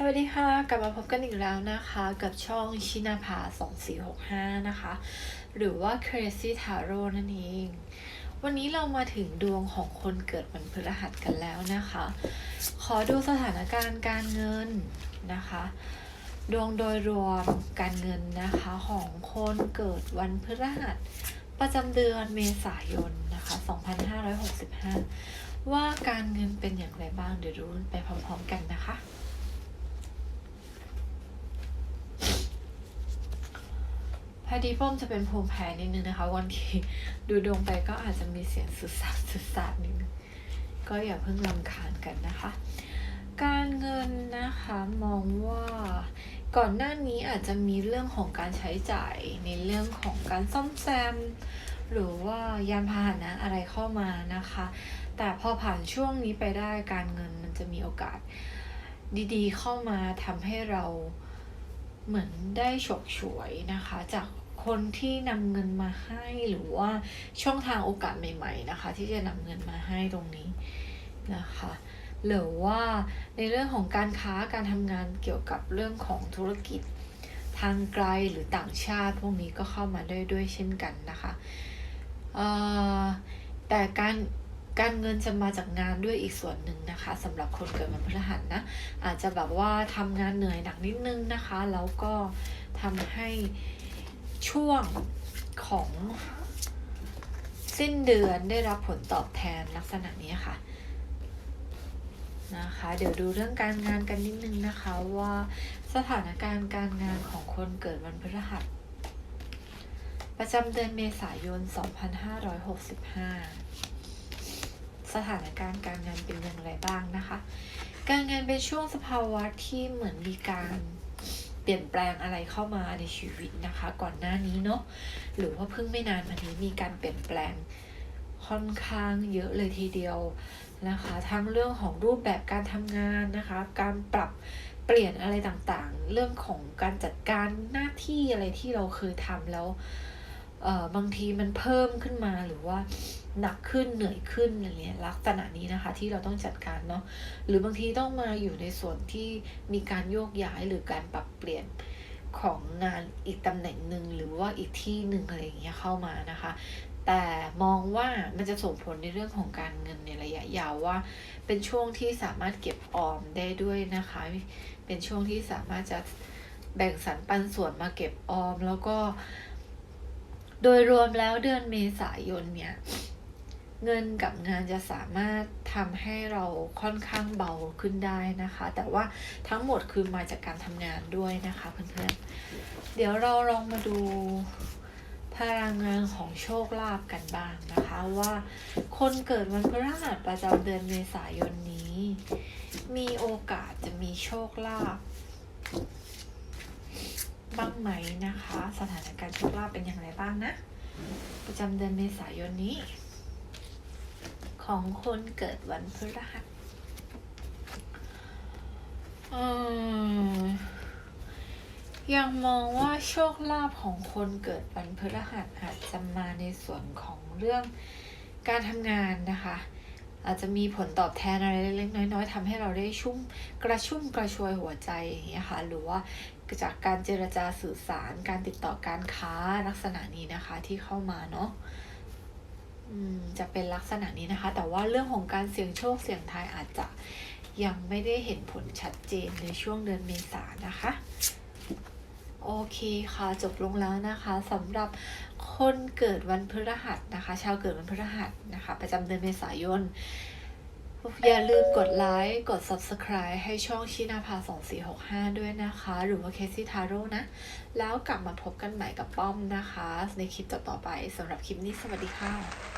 สวัสดีค่ะ กลับมาพบกันอีกแล้วนะคะ กับช่องชินาภา2465 นะคะ หรือว่า Crazy Tarot นั่นเอง วันนี้เรามาถึงดวงของคนเกิดวันพฤหัสกันแล้วนะคะ ขอดูสถานการณ์การเงินนะคะ ดวงโดยรวมการเงินนะคะของคนเกิดวันพฤหัส ประจำเดือนเมษายนนะคะ 2565 ว่าการเงินเป็นอย่างไรบ้างเดี๋ยวรู้ไปพร้อมๆกันนะคะ พอดีป้อมจะเป็นภูมิแพ้นิดนึงนะคะวันที่ดูดวงไปก็อาจจะมีเสียงสุดสาดสุดสาดนิดนึงก็อย่าเพิ่งลำคาญกันนะคะ การเงินนะคะมองว่าก่อนหน้านี้อาจจะมีเรื่องของการใช้จ่ายในเรื่องของการซ่อมแซม หรือว่ายานพาหนะอะไรเข้ามานะคะ แต่พอผ่านช่วงนี้ไปได้การเงินมันจะมีโอกาสดีๆ เข้ามาทำให้เรา เหมือนได้ฉกฉวยนะคะ จากคนที่นำเงินมาให้หรือว่าช่องทางโอกาสใหม่ ๆนะคะ ที่จะนำเงินมาให้ตรงนี้นะคะหรือว่าในเรื่องของการค้าการทำงานเกี่ยวกับเรื่องของธุรกิจทางไกลหรือต่างชาติ พวกนี้ก็เข้ามาได้ด้วยเช่นกันนะคะแต่การ การเงินจะมาจากงานด้วยอีกส่วนหนึ่งนะคะสำหรับคนเกิดวันพฤหัสนะอาจจะแบบว่าทำงานเหนื่อยหนักนิดนึงนะคะ แล้วก็ทำให้ช่วงของสิ้นเดือนได้รับผลตอบแทนลักษณะนี้ค่ะนะคะ เดี๋ยวดูเรื่องการงานกันนิดนึงนะคะว่าสถานการณ์การงานของคนเกิดวันพฤหัส ประจำเดือนเมษายน 2565 สถานการณ์การงานเป็นอย่างไรบ้างนะคะ การงานเป็นช่วงสภาวะที่เหมือนมีการเปลี่ยนแปลงอะไรเข้ามาในชีวิตนะคะ ก่อนหน้านี้เนาะหรือว่าเพิ่งไม่นานมานี้มีการเปลี่ยนแปลงค่อนข้างเยอะเลยทีเดียวนะคะ ทั้งเรื่องของรูปแบบการทำงานนะคะ การปรับเปลี่ยนอะไรต่างๆ เรื่องของการจัดการหน้าที่อะไรที่เราเคยทำแล้ว เออบางทีมันเพิ่มขึ้นมาหรือว่าหนักขึ้นเหนื่อยขึ้นอะไรเงี้ยลักษณะนี้นะคะที่เราต้องจัดการเนาะหรือบางทีต้องมาอยู่ในส่วนที่มีการโยกย้ายหรือการปรับเปลี่ยนของงานอีกตำแหน่งหนึ่งหรือว่าอีกที่หนึ่งอะไรอย่างเงี้ยเข้ามานะคะ แต่มองว่ามันจะส่งผลในเรื่องของการเงินในระยะยาวว่า เป็นช่วงที่สามารถเก็บออมได้ด้วยนะคะ เป็นช่วงที่สามารถจะแบ่งสรรปันส่วนมาเก็บออมแล้วก็ โดยรวมแล้วเดือนเมษายนเนี่ย เงินกับงานจะสามารถทำให้เราค่อนข้างเบาขึ้นได้นะคะ แต่ว่าทั้งหมดคือมาจากการทำงานด้วยนะคะเพื่อนๆ เดี๋ยวเราลองมาดูพลังงานของโชคลาภกันบ้างนะคะว่าคนเกิดวันพฤหัสประจำเดือนเมษายนนี้ มีโอกาสจะมีโชคลาภ บ้างไหมนะคะ สถานการณ์โชคลาภเป็นอย่างไรบ้างนะ ประจำเดือนเมษายนนี้ ของคนเกิดวันพฤหัสยังมองว่าโชคลาภของคนเกิดวันพฤหัสอาจจะมาในส่วนของเรื่องการทำงานนะคะ อาจจะมีผลตอบแทนอะไรเล็กๆน้อยๆทำให้เราได้ชุ่มกระชุ่มกระชวยหัวใจอย่างเงี้ยค่ะหรือว่าจากการเจรจาสื่อสารการติดต่อการค้าลักษณะนี้นะคะที่เข้ามาเนาะจะเป็นลักษณะนี้นะคะ แต่ว่าเรื่องของการเสี่ยงโชคเสี่ยงทายอาจจะยังไม่ได้เห็นผลชัดเจนในช่วงเดือนเมษายนนะคะ โอเคค่ะ จบลงแล้วนะคะสำหรับ คนเกิดวันพฤหัสนะคะ ชาวเกิดวันพฤหัสนะคะ ประจำเดือนเมษายน อย่าลืมกดไลค์ กด subscribe ให้ช่องชินาภา2465 ด้วยนะคะ หรือว่าเคซี่ทาโร่นะ แล้วกลับมาพบกันใหม่กับป้อมนะคะ ในคลิปต่อๆไปสำหรับคลิปนี้สวัสดีค่ะ